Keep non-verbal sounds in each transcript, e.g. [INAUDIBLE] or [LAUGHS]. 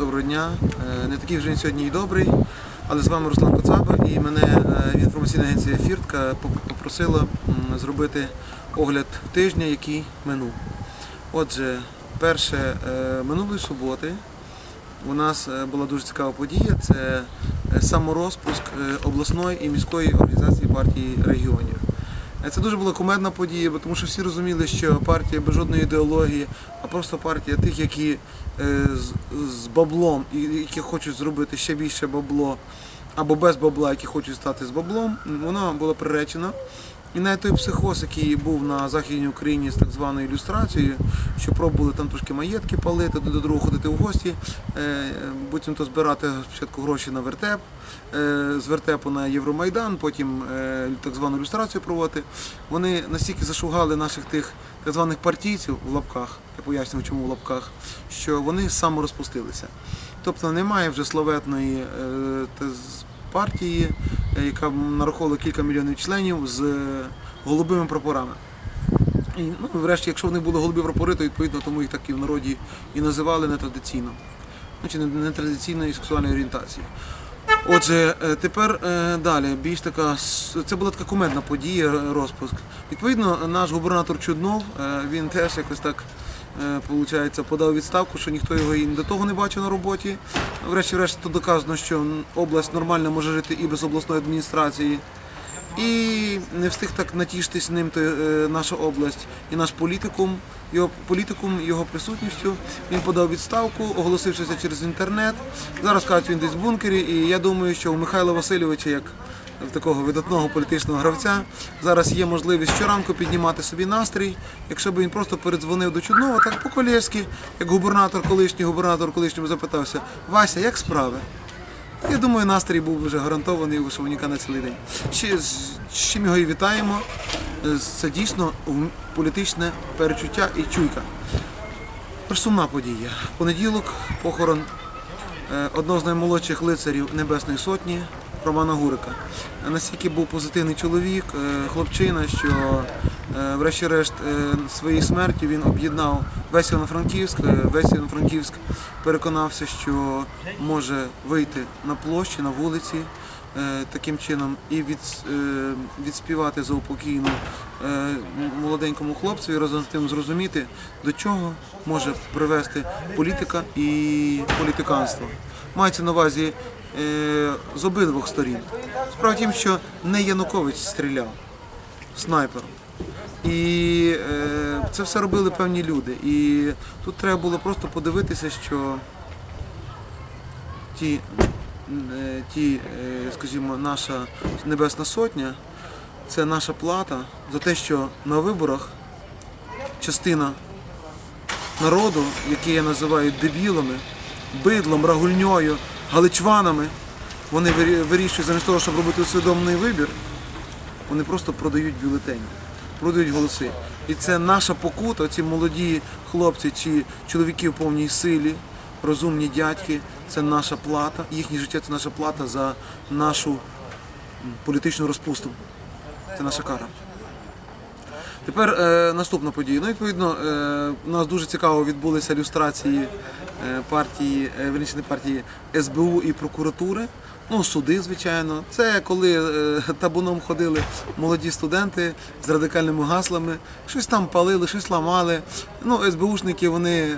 Доброго дня. Е, Не такий вже він сьогодні і добрий, але з вами Руслан Коцаба і мене е, інформаційна агенція Фіртка попросила зробити огляд тижня, який минув. Отже, перше е, минулої суботи у нас була дуже цікава подія. Це саморозпуск обласної і міської організації партії регіонів. Е, Це дуже була кумедна подія, тому що всі розуміли, що партія без жодної ідеології, а просто партія тих, які е, з, баблом які хочуть зробити ще більше бабло, або без бабла, які хочуть стати з баблом, вона була приречена. І навіть той психоз, який був на Західній Україні з так званою ілюстрацією, що пробували там трошки маєтки палити, до другого ходити в гості, е, буцімто збирати спочатку гроші на вертеп, е, з вертепу на Євромайдан, потім е, так звану ілюстрацію проводити. Вони настільки зашугали наших тих так званих партійців в лапках, я пояснюю, чому в лапках, що вони саморозпустилися. Тобто немає вже е, з- партії, е, яка нараховувала кілька мільйонів членів з е, голубими прапорами. І, ну, врешті, якщо вони були голубі прапори, то відповідно тому їх так і в народі і називали нетрадиційно. Ну, чи не- нетрадиційної сексуальної орієнтації. Отже, е, тепер е, далі більш така це була така кумедна подія, розпуск. Відповідно, наш губернатор Чуднов, е, він теж якось так е, получається, подав відставку, що ніхто його і до того не бачив на роботі. Врешті-решт то доказано, що область нормально може жити і без обласної адміністрації. І не встиг так натішитись ним то, е, наша область і наш політикум, його політикум, його присутністю. Він подав відставку, оголосившися через інтернет. Зараз кажуть, він десь в бункері. І я думаю, що у Михайла Васильовича, як такого видатного політичного гравця, зараз є можливість щоранку піднімати собі настрій. Якщо б він просто передзвонив до Чуднова, так по-колєшки, як губернатор, колишній губернатор колишньому запитався: Вася, як справи? Я думаю, настрій був вже гарантований у Шовніка на цілий день. Ще з чим його і вітаємо. Це дійсно політичне перечуття і чуйка. Сумна подія. Понеділок похорон е, одного з наймолодших лицарів Небесної Сотні Романа Гурика. Настільки був позитивний чоловік, е, хлопчина, що е, врешті-решт е, своєю смертю він об'єднав весь Івано-Франківськ. Весь Івано-Франківськ переконався, що може вийти на площі, на вулиці таким чином і від, відспівати заупокійну молоденькому хлопцю і разом з тим зрозуміти, до чого може привести політика і політиканство. Мається на увазі з обидвох сторін. Справа тім, що не Янукович стріляв снайпером. І е, це все робили певні люди. І тут треба було просто подивитися, що ті, е, ті е, скажімо, наша Небесна Сотня це наша плата за те, що на виборах частина народу, який я називаю дебілами, бидлом, рагульньою, галичванами, вони вирішують замість того, щоб робити усвідомлений вибір, вони просто продають бюлетені, продають голоси. І це наша покута, ці молоді хлопці чи чоловіки в повній силі, розумні дядьки, це наша плата, їхнє життя це наша плата за нашу політичну розпусту. Це наша кара. Тепер е, наступна подія. Ну, відповідно, е, у нас дуже цікаво відбулися ілюстрації е, партії, е, верніше не партії СБУ і прокуратури. Ну, суди, звичайно. Це коли е, табуном ходили молоді студенти з радикальними гаслами, щось там палили, щось ламали. Ну, СБУшники вони е,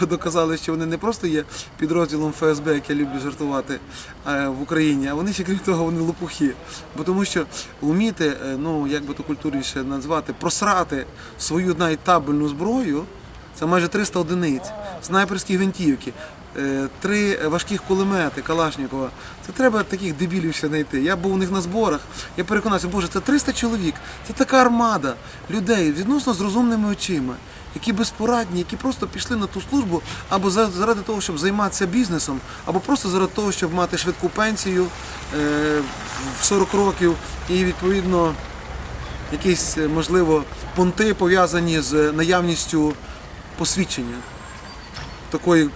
[LAUGHS] доказали, що вони не просто є підрозділом ФСБ, як я люблю жартувати е, в Україні, а вони ще крім того, вони лопухи. Бо тому що вміти, е, ну як би то культурніше назвати, просрати свою навіть табельну зброю. Це майже 300 одиниць, снайперські гвинтівки, е, три важких кулемети Калашнікова. Це треба таких дебілів ще знайти. Я був у них на зборах. Я переконався, боже, це 300 чоловік, це така армада людей відносно з розумними очима, які безпорадні, які просто пішли на ту службу або заради того, щоб займатися бізнесом, або просто заради того, щоб мати швидку пенсію е, в 40 років і відповідно якісь, е, можливо, понти пов'язані з наявністю посвідчення такої,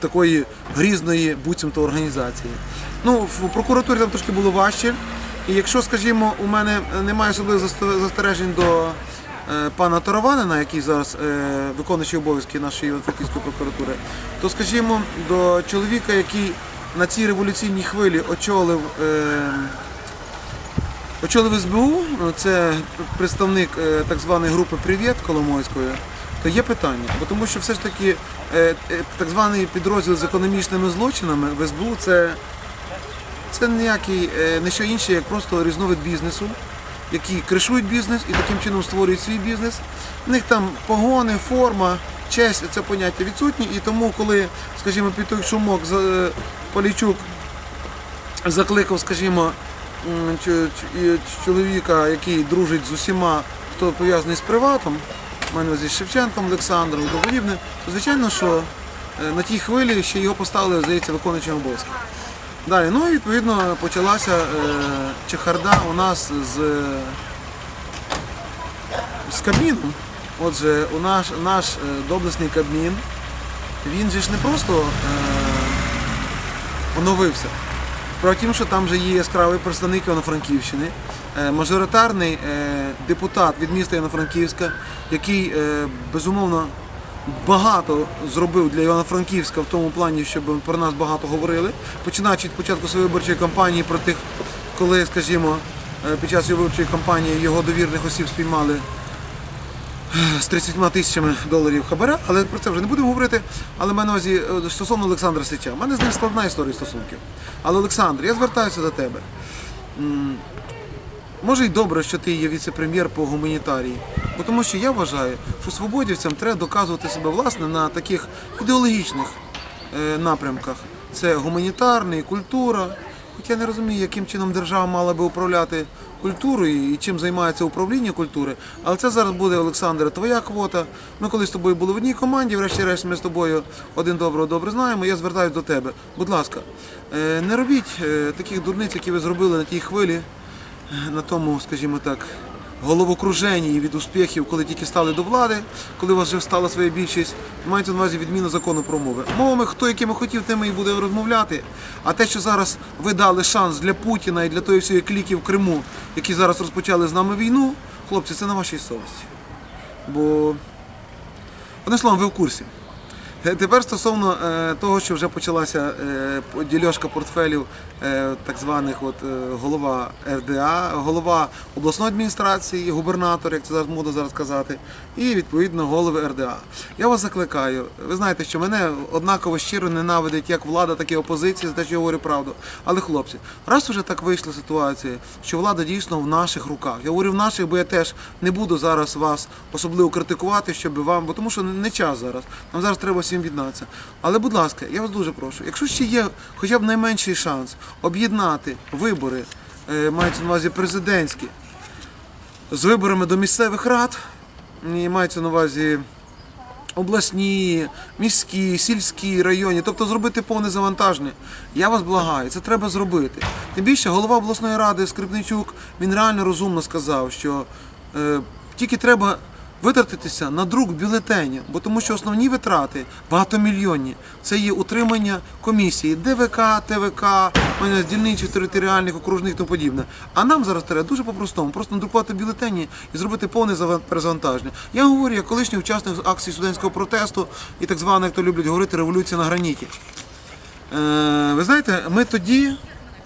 такої грізної буцімто організації. Ну, в прокуратурі там трошки було важче. І якщо, скажімо, у мене немає особливих застережень до е, пана Тараванина, який зараз е, виконуючий обов'язки нашої Івано-Франківської прокуратури, то скажімо, до чоловіка, який на цій революційній хвилі очолив. Е, Очолив СБУ, це представник е, так званої групи Привіт Коломойської, то є питання. Бо тому що все ж таки е, е, так званий підрозділ з економічними злочинами в СБУ це, це ніякий е, не що інше, як просто різновид бізнесу, які кришують бізнес і таким чином створюють свій бізнес. У них там погони, форма, честь це поняття відсутні. І тому, коли, скажімо, під той шумок Полічук закликав, скажімо, чоловіка, який дружить з усіма, хто пов'язаний з приватом, мене зі Шевченком, Олександром і подібне, то звичайно, що е, на тій хвилі ще його поставили, здається, виконуючим обов'язки. Далі, ну і відповідно почалася е, чехарда у нас з, з Кабміном. Отже, у наш, наш е, доблесний Кабмін, він же ж не просто е, оновився. Справа тім, що там вже є яскравий представник Івано-Франківщини, мажоритарний е, депутат від міста Івано-Франківська, який е, безумовно багато зробив для Івано-Франківська в тому плані, щоб про нас багато говорили, починаючи від початку своєї виборчої кампанії про тих, коли, скажімо, е, під час його виборчої кампанії його довірних осіб спіймали з 30 тисячами доларів хабаря, але про це вже не будемо говорити. Але маю на увазі е, стосовно Олександра Сича. У мене з ним складна історія стосунків. Але Олександр, я звертаюся до тебе. Може й добре, що ти є віце-прем'єр по гуманітарії. Бо тому що я вважаю, що свободівцям треба доказувати себе власне на таких ідеологічних е, напрямках. Це гуманітарний, культура. Хоча я не розумію, яким чином держава мала би управляти культурою і чим займається управління культури. Але це зараз буде, Олександре, твоя квота. Ми колись з тобою були в одній команді, врешті-решт ми з тобою один доброго добре знаємо. Я звертаюся до тебе. Будь ласка, е, не робіть е, таких дурниць, які ви зробили на тій хвилі, на тому, скажімо так, головокруженні від успіхів, коли тільки стали до влади, коли у вас вже встала своя більшість, мається на увазі відміну закону про мови. Мовами, хто якими хотів, тими і буде розмовляти. А те, що зараз ви дали шанс для Путіна і для тої всієї кліки в Криму, які зараз розпочали з нами війну, хлопці, це на вашій совісті. Бо, одним словом, ви в курсі. Е, Тепер стосовно е, того, що вже почалася е, дільошка портфелів так званих от, е, голова РДА, голова обласної адміністрації, губернатор, як це зараз модно зараз казати, і відповідно голови РДА. Я вас закликаю. Ви знаєте, що мене однаково щиро ненавидить як влада, так і опозиція, за те, що я говорю правду. Але хлопці, раз уже так вийшла ситуація, що влада дійсно в наших руках. Я говорю в наших, бо я теж не буду зараз вас особливо критикувати, щоб вам, бо тому що не час зараз. Нам зараз треба всім віднатися. Але, будь ласка, я вас дуже прошу, якщо ще є хоча б найменший шанс об'єднати вибори, е, мається на увазі президентські, з виборами до місцевих рад, і мається на увазі обласні, міські, сільські, районні, тобто зробити повне завантаження. Я вас благаю, це треба зробити. Тим більше голова обласної ради Скрипничук, він реально розумно сказав, що е, тільки треба витратитися на друк бюлетенів, бо тому що основні витрати багатомільйонні. Це є утримання комісії ДВК, ТВК, мене дільничих територіальних, окружних і тому подібне. А нам зараз треба дуже по-простому, просто надрукувати бюлетені і зробити повне заван- перезавантаження. Я говорю, як колишній учасник акції студентського протесту і так звана, як то люблять говорити, революція на граніті. Е, ви знаєте, ми тоді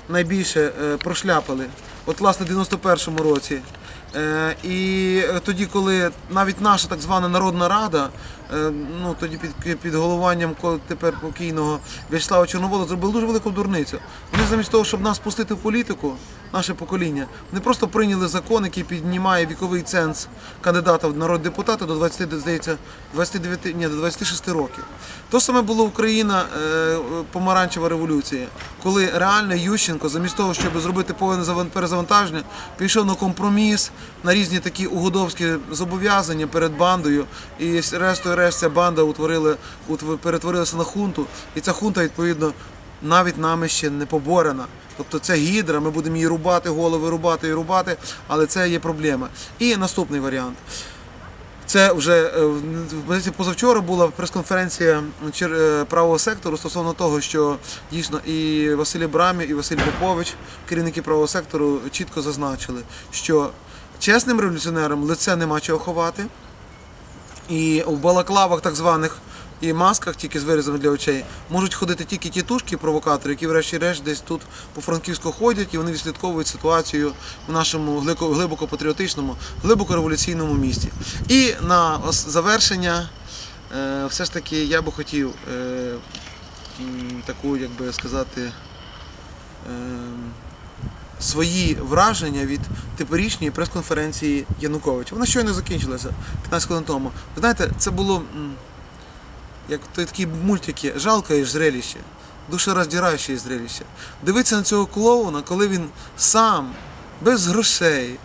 найбільше е, прошляпали, от власне в 91-му році. Е, і е, тоді, коли навіть наша так звана Народна Рада, е, ну тоді під, під головуванням тепер покійного В'ячеслава Чорновола зробили дуже велику дурницю. Вони замість того, щоб нас пустити в політику, наше покоління, вони просто прийняли закон, який піднімає віковий ценз кандидата в народ депутата до 20, здається, 29, ні, до 26 років. То саме було Україна, е, помаранчева революція, коли реально Ющенко, замість того, щоб зробити повне заван- перезавантаження, пішов на компроміс, на різні такі угодовські зобов'язання перед бандою. І решту решт ця банда утворили, утв- перетворилася на хунту. І ця хунта, відповідно, навіть нами ще не поборена. Тобто це гідра, ми будемо її рубати, голови рубати і рубати, але це є проблема. І наступний варіант. Це вже е, позавчора була прес-конференція е, правого сектору стосовно того, що дійсно і Василь Брамі, і Василь Попович, керівники правого сектору, чітко зазначили, що чесним революціонерам лице нема чого ховати. І в балаклавах так званих і масках, тільки з вирізами для очей, можуть ходити тільки тітушки, провокатори, які врешті-решт десь тут по франківську ходять і вони відслідковують ситуацію в нашому глибоко патріотичному, глибоко революційному місті. І на завершення, е, все ж таки, я би хотів е, таку, як би сказати, ем, свої враження від теперішньої прес-конференції Януковича. Вона щойно закінчилася 15 хвилин тому. Ви знаєте, це було як такі мультики, жалке зрелище, душероздираюче зрелище. Дивитися на цього клоуна, коли він сам, без грошей,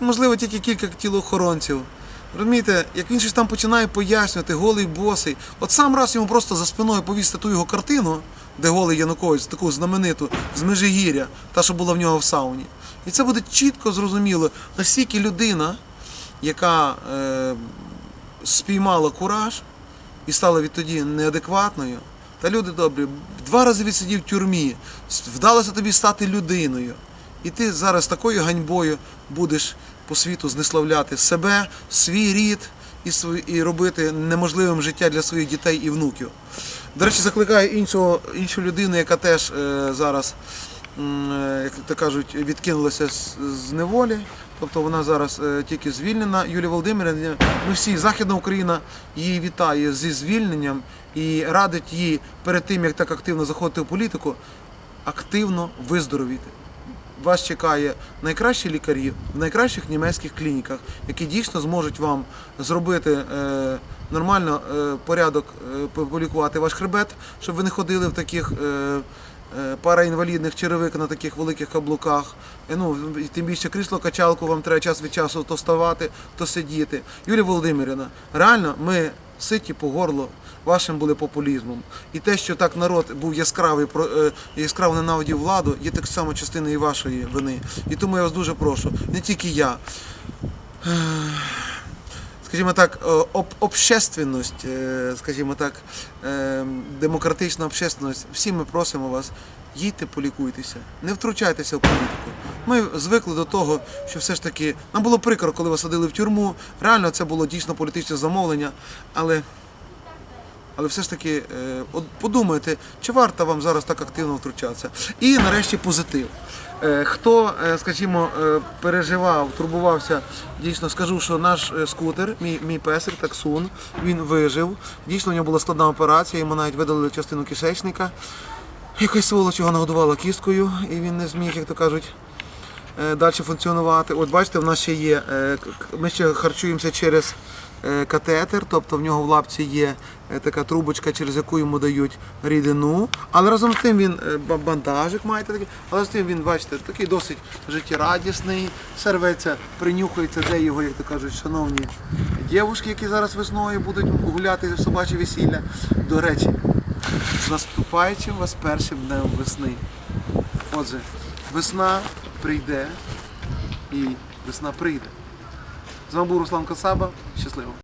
можливо, тільки кілька тілоохоронців. Розумієте, як він щось там починає пояснювати, голий босий. От сам раз йому просто за спиною повісти ту його картину, де голий Янукович, таку знамениту з Межигір'я, та, що була в нього в сауні. І це буде чітко зрозуміло, наскільки людина, яка е, спіймала кураж і стала відтоді неадекватною, та люди добрі, два рази відсидів в тюрмі, вдалося тобі стати людиною. І ти зараз такою ганьбою будеш по світу знеславляти себе, свій рід і, і робити неможливим життя для своїх дітей і внуків. До речі, закликаю іншого, іншу людину, яка теж е, зараз, як то кажуть, відкинулася з, неволі. Тобто вона зараз е, тільки звільнена. Юлія Володимирівна, ми всі, Західна Україна її вітає зі звільненням і радить їй перед тим, як так активно заходити в політику, активно виздоровіти. Вас чекає найкращі лікарі в найкращих німецьких клініках, які дійсно зможуть вам зробити е, нормально е, порядок, е, полікувати ваш хребет, щоб ви не ходили в таких е, е, параінвалідних черевик на таких великих каблуках. Е, ну, тим більше крісло качалку вам треба час від часу то ставати, то сидіти. Юлія Володимирівна, реально ми ситі по горло вашим були популізмом. І те, що так народ був яскравий, е, яскраво ненавидів владу, є так само частиною і вашої вини. І тому я вас дуже прошу, не тільки я. Скажімо так, е, об, общественність, е, скажімо так, е, демократична общественність, всі ми просимо вас, їдьте полікуйтеся, не втручайтеся в політику. Ми звикли до того, що все ж таки нам було прикро, коли вас садили в тюрму. Реально це було дійсно політичне замовлення, але але все ж таки подумайте, чи варто вам зараз так активно втручатися. І нарешті позитив. Е, Хто, е, скажімо, е, переживав, турбувався, дійсно скажу, що наш скутер, мій, мій песик, таксун, він вижив. Дійсно, у нього була складна операція, йому навіть видалили частину кишечника. Якась сволоч його нагодувала кісткою, і він не зміг, як то кажуть, далі функціонувати. От бачите, в нас ще є, ми ще харчуємося через катетер, тобто в нього в лапці є е, така трубочка, через яку йому дають рідину. Але разом з тим він е, бандажик маєте такий, але з тим він, бачите, такий досить життєрадісний, серветься, принюхується, де його, як то кажуть, шановні дівушки, які зараз весною будуть гуляти в собаче весілля. До речі, з наступаючим вас першим днем весни. Отже, весна прийде і весна прийде. З вами був Руслан Касаба. Щасливо!